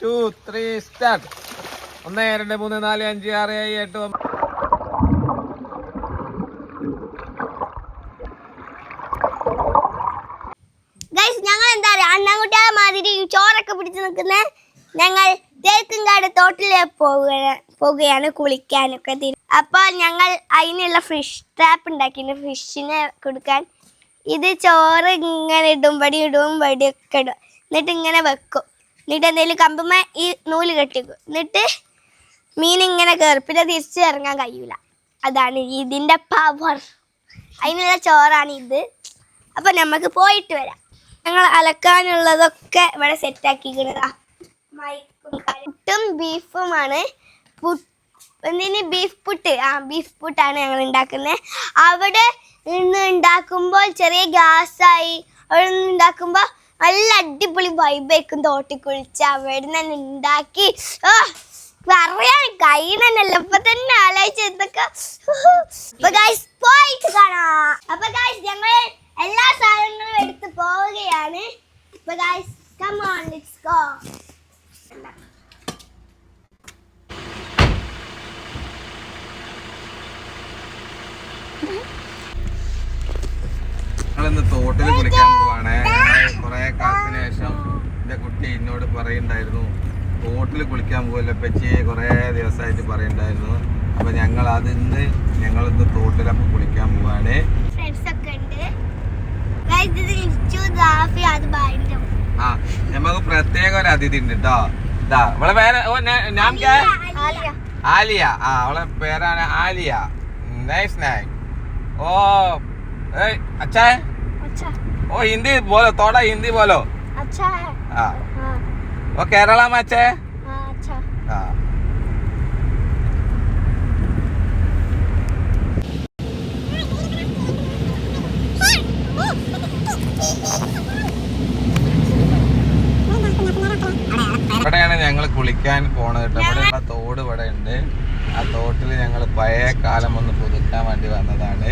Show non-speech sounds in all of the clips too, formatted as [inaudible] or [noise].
To three start ഒന്ന് രണ്ട് മൂന്ന് നാല് അഞ്ച് ആറ് ഏഴ് എട്ട് ഞങ്ങൾ എന്താ ചോറൊക്കെ പിടിച്ച് നിൽക്കുന്ന ഞങ്ങൾ തേക്കുംകാട് തോട്ടിലെ പോവുക പോവുകയാണ് കുളിക്കാനൊക്കെ അപ്പൊ അപ്പോൾ ഞങ്ങൾ അതിനുള്ള ഫിഷ് ട്രാപ്പ് ഉണ്ടാക്കിയിട്ട് ഫിഷിനെ കൊടുക്കാൻ. ഇത് ചോറ് ഇങ്ങനെ ഇടും വടി ഇടും വടിയൊക്കെ ഇടും. എന്നിട്ട് ഇങ്ങനെ വെക്കും. എന്നിട്ട് എന്തെങ്കിലും കമ്പുമ്മ ഈ നൂൽ കെട്ടിക്കും. എന്നിട്ട് മീൻ ഇങ്ങനെ കയറും. പിന്നെ തിരിച്ച് ഇറങ്ങാൻ കഴിയൂല. അതാണ് ഇതിന്റെ പവർ അതിനുള്ള ചോറാണ് ഇത്. അപ്പം നമുക്ക് പോയിട്ട് വരാം. ഞങ്ങൾ അലക്കാനുള്ളതൊക്കെ ഇവിടെ സെറ്റാക്കിക്കണതാ പുട്ടും ബീഫുമാണ്. പുട്ട് എന്തിന്? ബീഫ് പുട്ട്. ആ ബീഫ് പുട്ടാണ് ഞങ്ങൾ ഉണ്ടാക്കുന്നത് അവിടെ നിന്ന് ഉണ്ടാക്കുമ്പോൾ ചെറിയ ഗ്യാസായി. അവിടെ നിന്ന് ഉണ്ടാക്കുമ്പോൾ നല്ല അടിപൊളി വൈബേക്കും തോട്ടി കുളിച്ച് അവിടെ നിന്ന് ഉണ്ടാക്കി. പറയാൻ കഴിയണല്ലോ ഇപ്പൊ തന്നെ ആലോചിച്ച് എന്തൊക്കെ. പോയിട്ട് കാണാം. അപ്പൊ ഗൈസ് ഞങ്ങൾ എല്ലാ സാധനങ്ങളും എടുത്ത് പോവുകയാണ്. അപ്പൊ guys come on let's go തോട്ടിൽ കുളിക്കാൻ പോവാണ്. ശേഷം എന്റെ കുട്ടി എന്നോട് പറയുണ്ടായിരുന്നു തോട്ടിൽ കുളിക്കാൻ പോകില്ല പെച്ചിയെ കുറേ ദിവസമായിട്ട് പറയുണ്ടായിരുന്നു. അപ്പോൾ ഞങ്ങൾ അത് ഇന്ന് ഞങ്ങൾ ഇന്ന് തോട്ടിലപ്പോൾ കുളിക്കാൻ പോവാണ്. ആ നമുക്ക് പ്രത്യേക ഒരു അതിഥി ഉണ്ട് കേട്ടോ ഇതാ അവളെ പേര് ഓ ഞാൻ ആലിയ ആ അവളെ പേരാണ് ആലിയ. നൈസ് നൈസ് ഓ അച്ഛാ. ഓ ഹിന്ദി ബോലോ തോടാ ഹിന്ദി ബോലോ अच्छा है हाँ हाँ वो केरला में अच्छे हाँ अच्छा हाँ ഇവിടെയാണ് ഞങ്ങൾ കുളിക്കാൻ പോണത് കേട്ടോ ഇവിടെ ഉള്ള തോട് ഇവിടെ ഉണ്ട് ആ തോട്ടിൽ ഞങ്ങൾ പഴയ കാലം ഒന്ന് പുതുക്കാൻ വേണ്ടി വന്നതാണ്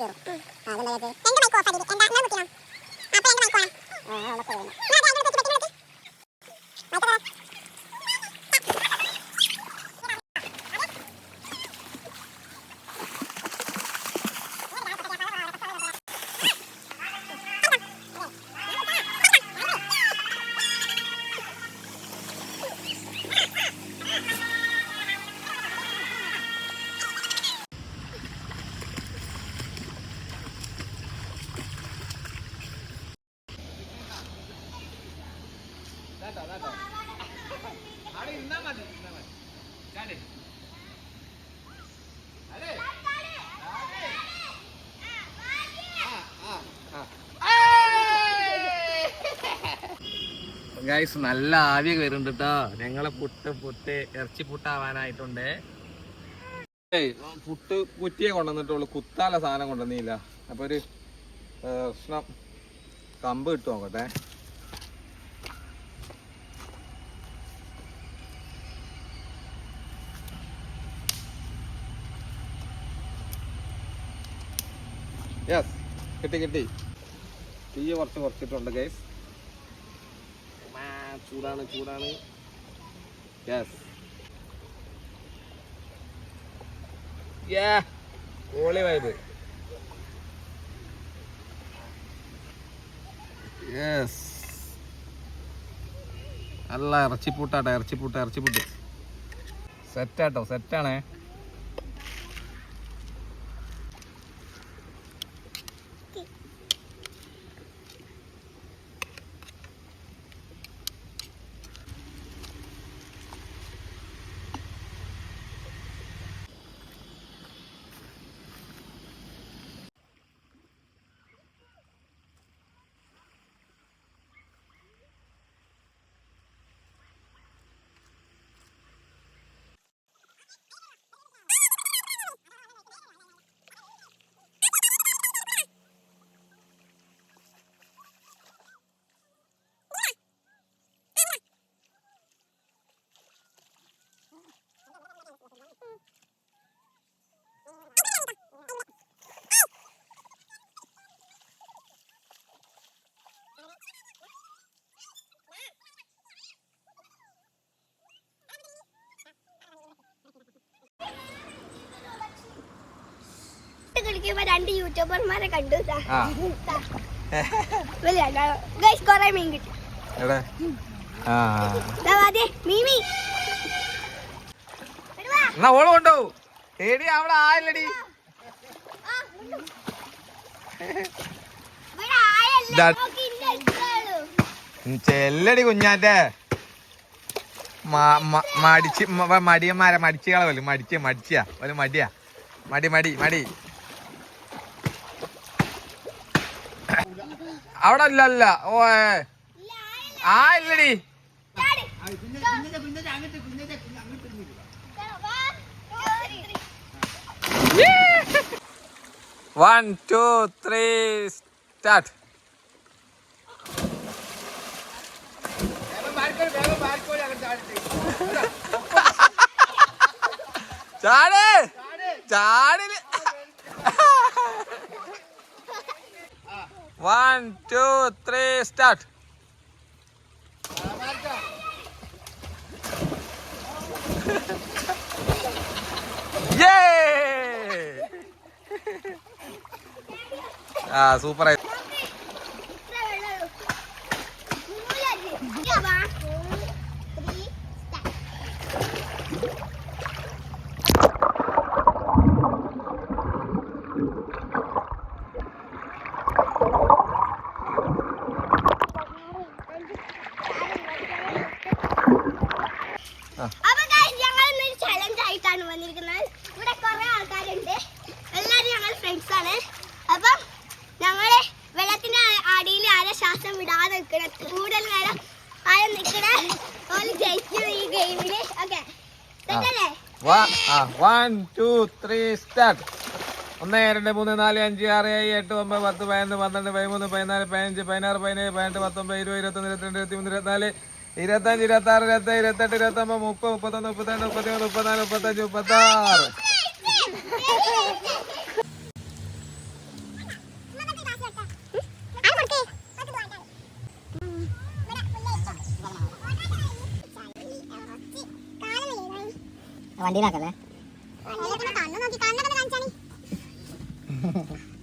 മൈക്ക് കൊടുക്കും എന്താ എന്റെ മൈക്ക് ഓഫ് ആക്കി ഗൈസ് നല്ല ആവിയൊക്കെ വരുന്നുണ്ട് കേട്ടോ ഞങ്ങളെ പുട്ട് പുട്ട് ഇറച്ചി പുട്ടാവാനായിട്ടുണ്ട്. ഏയ് പുട്ട് കുറ്റിയെ കൊണ്ടുവന്നിട്ടുള്ളൂ. കുത്താല സാധനം കൊണ്ടുവന്നില്ല. അപ്പൊ ഒരു പ്രശ്നം. കമ്പ് കിട്ടു നോക്കട്ടെ യെസ് കിട്ടി കിട്ടി. തീയ കുറച്ച് കുറച്ചിട്ടുണ്ട് ഗൈസ് ചൂടാണ് ചൂടാണ്. യെസ് ഓളി വൈബ് യെസ് നല്ല ഇറച്ചിപ്പൂട്ടാട്ടെ ഇറച്ചിപ്പൂട്ട് ഇറച്ചിപ്പൂട്ട്. സെറ്റാട്ടോ സെറ്റാണേ കളിക്കുമ്പോ രണ്ട് യൂട്യൂബർമാരെ കണ്ടു കൊറേ മീൻ കിട്ടി. എന്നാ ഓൾ കൊണ്ടുപോകും എടി അവിടെ ആയല്ലടി. ചെല്ലടി കുഞ്ഞാറ്റേ. മടിച്ച് മടിയന്മാരെ മടിച്ച് കളവല്ലേ മടിച്ച് മടിച്ചാ. ഒരു മടിയാ. മടി മടി മടി. അവിടെ അല്ല അല്ല ഓ. ആ ഇല്ലടി. വൺ ടു ത്രീ സ്റ്റാർട്ട് ചാട് ചാടിൽ വൺ ടു ത്രീ സ്റ്റാർട്ട് ആ സൂപ്പറായി ഇത്ര വൺ ടു ത്രീ സ്റ്റാർട്ട് ഒന്ന് രണ്ട് മൂന്ന് നാല് അഞ്ച് ആറ് ഏഴ് എട്ട് ഒമ്പത് പത്ത് പതിനൊന്ന് പന്ത്രണ്ട് പതിമൂന്ന് പതിനാല് പതിനഞ്ച് പതിനാറ് പതിനേഴ് പതിനെട്ട് പത്തൊമ്പത് ഇരുപത് ഇരുപത്തൊന്ന് ഇരുപത്തിരണ്ട് ഇരുപത്തിമൂന്ന് ഇരുപത്തിനാല് ഇരുപത്തഞ്ച് ഇരുപത്തി ആറ് ഇരുപത്തി ഇരുപത്തെട്ട് ഇരുപത്തൊമ്പത് മുപ്പത് മുപ്പത്തൊന്ന് മുപ്പത്തിരണ്ട് മുപ്പത്തിമൂന്ന് മുപ്പത്തിനാല് മുപ്പത്തഞ്ച് മുപ്പത്താറ് വണ്ടിയിലാക്കല്ലേ? കണ്ണു നോക്കി കണ്ണൊക്കെ കാണിച്ചാണി [laughs]